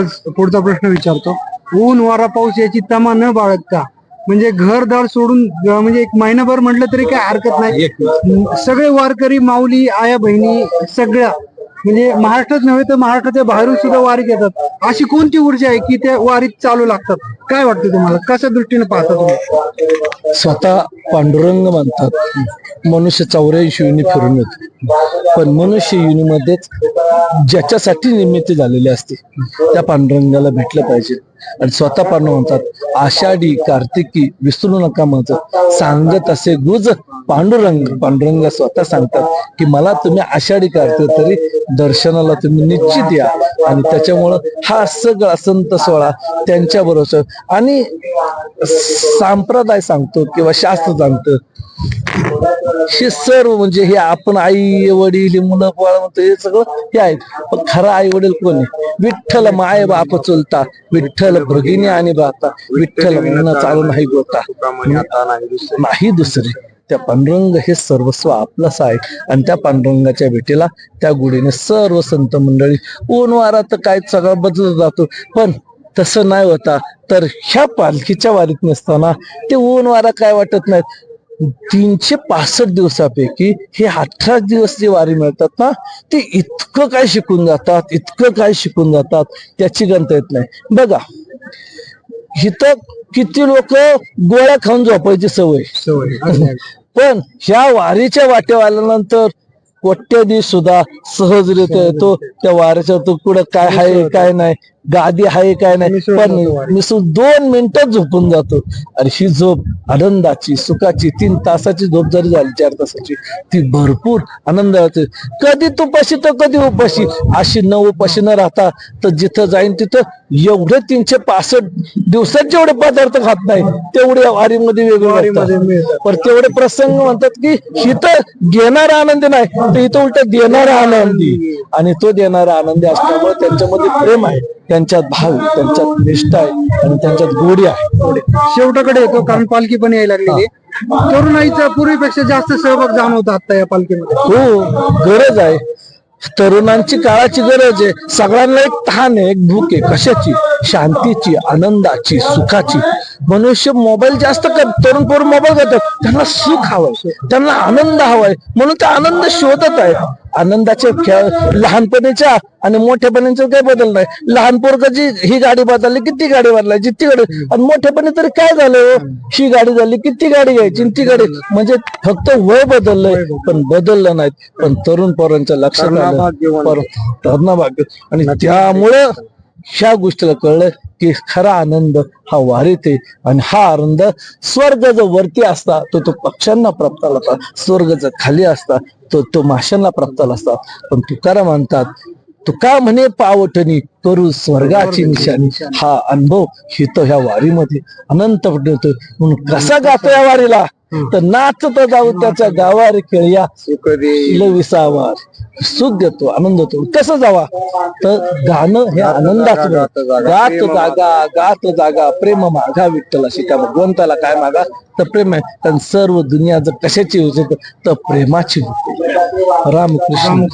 खरंच पुढचा प्रश्न विचारतो. ऊन वारा पाऊस याची तमा न बाळगता म्हणजे घरदार सोडून म्हणजे एक महिनाभर म्हटलं तरी काय हरकत नाही. सगळे वारकरी माऊली आया बहिणी सगळ्या म्हणजे महाराष्ट्रात नव्हे तर महाराष्ट्राच्या बाहेरून सुद्धा वारीत येतात. अशी कोणती ऊर्जा आहे की त्या वारीत चालू लागतात? काय वाटतं तुम्हाला? कशा दृष्टीने पाहता तुम्ही? स्वतः पांडुरंग म्हणतात. मनुष्य चौऱ्याऐंशी फिरून येतो. पण मनुष्य युनीमध्येच ज्याच्यासाठी निमित्त झालेले असते त्या पांडुरंगाला भेटलं पाहिजे. आणि स्वतः पांडव म्हणतात आषाढी कार्तिकी विसरू नका म्हणतात. सांगत असे गुज पांडुरंग. पांडुरंग स्वतः सांगतात की मला तुम्ही आषाढी कार्तिक तरी दर्शनाला तुम्ही निश्चित या. आणि त्याच्यामुळं हा सगळा संत सोहळा त्यांच्या बरोबर आणि संप्रदाय सांगतो किंवा शास्त्र सांगतं. हे सर्व म्हणजे हे आपण आई वडील मुलं बाळ म्हणतो हे सगळं हे आहेत. पण खरा आई वडील कोण आहे? विठ्ठल माय बाप चुलता. विठ्ठल भगिनी आणि बाता विठ्ठल म्हणणं चालू नाही गोता नाही दुसरे. त्या पांडुरंग हे सर्वस्व आपलंच आहे आणि त्या पांडुरंगाच्या भेटीला त्या गुढीने सर्व संत मंडळी ऊन वारा तर काय सगळं बदलत जातो. पण तसं नाही होता. तर ह्या पालखीच्या वारीत नसताना ते ऊन वारा काय वाटत नाहीत? तीनशे पासष्ट दिवसापैकी हे अठरा दिवस जे वारी मिळतात ना ते इतकं काय शिकून जातात इतकं काय शिकून जातात त्याची गणता येत नाही. बघा इथं किती लोक गोळ्या खाऊन झोपायची सवय. सवय. पण ह्या वारीच्या वाटेवर आल्यानंतर कोट्याधी सुद्धा सहजरित्या येतो त्या वाऱ्याच्या तो कुठं काय आहे काय नाही. गादी आहे काय नाही. पण. मी दोन मिनिटात झोपून जातो. आणि ही झोप आनंदाची सुखाची तीन तासाची झोप जरी झाली चार तासाची ती भरपूर आनंद कधी तुपाशी तर कधी उपाशी. अशी न उपाशी न राहता तर जिथं जाईन तिथं एवढे तीनशे पासष्ट दिवसात जेवढे पदार्थ खात नाही तेवढे वारीमध्ये वेगळे. पण तेवढे प्रसंग म्हणतात की इथं घेणारा आनंद नाही तर इथं उलट देणारा आनंदी. आणि तो देणारा आनंदी असल्यामुळे त्यांच्यामध्ये प्रेम आहे. त्यांच्यात भाव त्यांच्यात निष्ठा आहे आणि त्यांच्यात गोडी आहे. शेवटाकडे येतो कारण पालखी पण यायला लागलेली आहे. तरुणाईचा पूर्वीपेक्षा जास्त सहभाग जाणवतो आता या पालखीमध्ये. हो गरज आहे. तरुणांची काळाची गरज आहे. सगळ्यांना एक तहान आहे एक भूक आहे. कशाची? शांतीची आनंदाची सुखाची. मनुष्य मोबाईल जास्त कर तरुण पोर मोबाईल करतात त्यांना सुख हवंय. त्यांना आनंद हवाय. म्हणून ते आनंद शोधत आहे आनंदाचे खेळ लहानपणीच्या आणि मोठ्यापणीचा काही बदल नाही. लहान पोरगाची ही गाडी बदलली किती गाडी बदलायची? ती गाडी आणि मोठ्यापणी तरी काय झालं हो? ही गाडी झाली किती गाडी घ्यायची? ती गाडी म्हणजे फक्त वय बदललंय पण बदललं नाहीत. पण तरुण पोरांच्या लक्षात आलं. तरुणा भाग्य आणि त्यामुळं ह्या गोष्टीला कळलं की खरा आनंद हा वारीत आहे आणि हा आनंद स्वर्ग जो वरती असता तो तो पक्ष्यांना प्राप्त झाला असता. स्वर्ग जर खाली असता तो तो माशांना प्राप्त झाला असता. पण तुकाराम म्हणतात तुका म्हणे पावटणी करू स्वर्गाची निशाणी. हा अनुभव हितो ह्या वारीमध्ये अनंत होतो म्हणून कसा गातो या वारीला? तर नाचत जाऊ त्याच्या गावार खेळया. विसावार सुख देतो आनंद होतो कसं जावा. तर गाणं हे आनंदाचं. गात जागा गात जागा प्रेम मागा विठ्ठल अशी त्या भगवंताला काय मागा? तर प्रेम आहे. कारण सर्व दुनिया जर कशाची होते तर प्रेमाची होते. रामकृष्ण.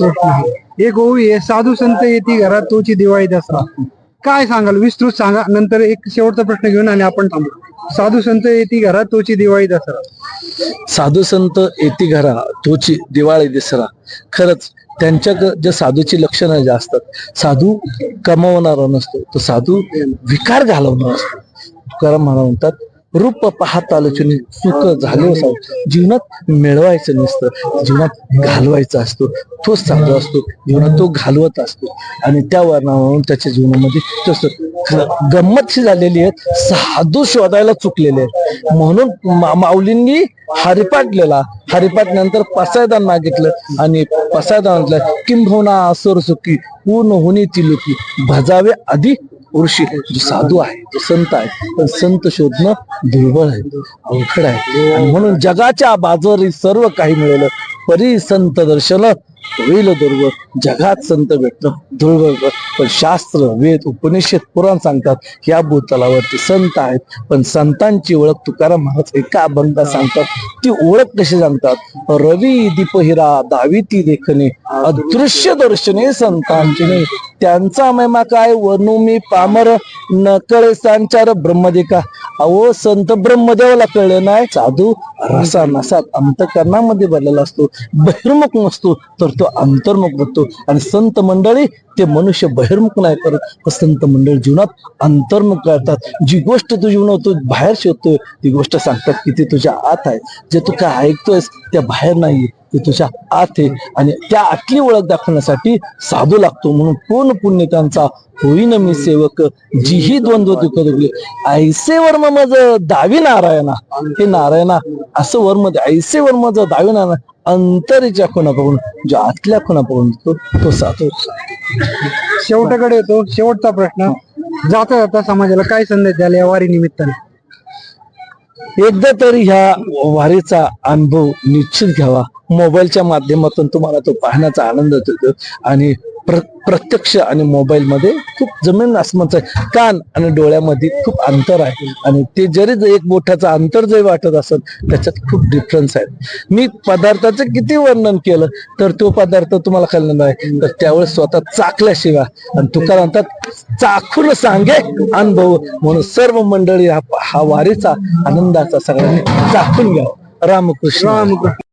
एक ओवी आहे साधू संत येती घरात तोची दिवाळी दसरा काय सांगाल? विस्तृत सांगा. नंतर एक शेवटचा प्रश्न घेऊन आणि आपण थांबू. साधू संत येती घरात तोची दिवाळी दसरा. साधू संत येती घरा तोची दिवाळी दिसरा. खरंच त्यांच्या ज्या साधूची लक्षणं ज्या असतात साधू कमवणारा नसतो तो साधू विकार घालवणार असतो. तुकाराम महाराज म्हणतात रूप पाहत आलोचने सुख झाले असावं. जीवनात मिळवायचं नसतं जीवनात घालवायचा असतो. तोच साधू असतो जीवनात तो घालवत असतो. आणि त्या वर्णावरून त्याच्या जीवनामध्ये तसं गंमत झालेली आहे साधू शोधायला चुकलेले आहेत. म्हणून मा- माऊलींनी हरिपाठ हरिपाठ नंतर पसायदान मागितलं आणि पसायदान म्हटलं किंभवना असुर सुखी पूर्ण होणे तिलुकी भजावे अधिक ऋषी जो साधू आहे जो संत आहे पण संत शोधणं दुर्बळ आहे अवघड आहे. आणि म्हणून जगाच्या बाजूवर सर्व काही मिळेल परी संत दर्शन होईल दुर्बळ. जगात संत भेटणं दुर्बळ पण शास्त्र वेद उपनिषद पुराण सांगतात या भूतलावरती संत आहेत. पण संतांची ओळख तुकाराम महाराज एका अभंगात सांगतात. ती ओळख कशी सांगतात रवी दीपहिरा दाविती देखणे अदृश्य दर्शने संतांची त्यांचा महिमा काय? वर्णू मी पामर नकळे संचार ब्रह्मदेका. अहो संत ब्रह्मदेवाला कळलं नाही साधू रसा नसात अंतकरणामध्ये भरलेला असतो बहिर्मुख नसतो तर तो अंतर्मुख बनतो. आणि संत मंडळी ते मनुष्य बहिर्मुख नाही करत संत मंडळी जीवनात अंतर्मुख करतात. जी गोष्ट तू जीवनात तू बाहेर शोधतोय ती गोष्ट सांगतात की ती तुझ्या आत आहे. जे तू काय ऐकतोयस त्या बाहेर नाहीये. ते तुझ्या आत आहे. आणि त्या आतली ओळख दाखवण्यासाठी साधू लागतो म्हणून पूर्ण पुण्य त्यांचा होईन मी सेवक जीही द्वंद्व दुःख दुखले. ऐसे वर्म मज दावी नारायणा. हे नारायणा असं वर्म ऐसे वर्म ज दावी नारायण. अंतरीच्या खुणा बघून जो आतल्या खुणा बघून तो तो साधू. शेवटाकडे येतो. शेवटचा प्रश्न. जाता जाता समाजाला काय संदेश द्याल या वारी निमित्ताने? एकदा तरी ह्या वारीचा अनुभव निश्चित घ्यावा. मोबाईलच्या माध्यमातून तुम्हाला तो पाहण्याचा आनंद देतो. आणि प्र प्रत्यक्ष आणि मोबाईलमध्ये खूप जमीन आसमानचं आहे. कान आणि डोळ्यामध्ये खूप अंतर आहे. आणि ते जरी एक बोटाचं अंतर जरी वाटत असत त्याच्यात खूप डिफरन्स आहे. मी पदार्थाचं किती वर्णन केलं तर तो पदार्थ तुम्हाला कळणार नाही. तर त्यावेळेस स्वतः चाकल्याशिवाय आणि तुकाराम म्हणतात चाखून सांगे अनुभव. म्हणून सर्व मंडळी हा वारीचा आनंदाचा सगळ्यांनी चाखून घ्यावा रामकृष्ण. रामकृष्ण.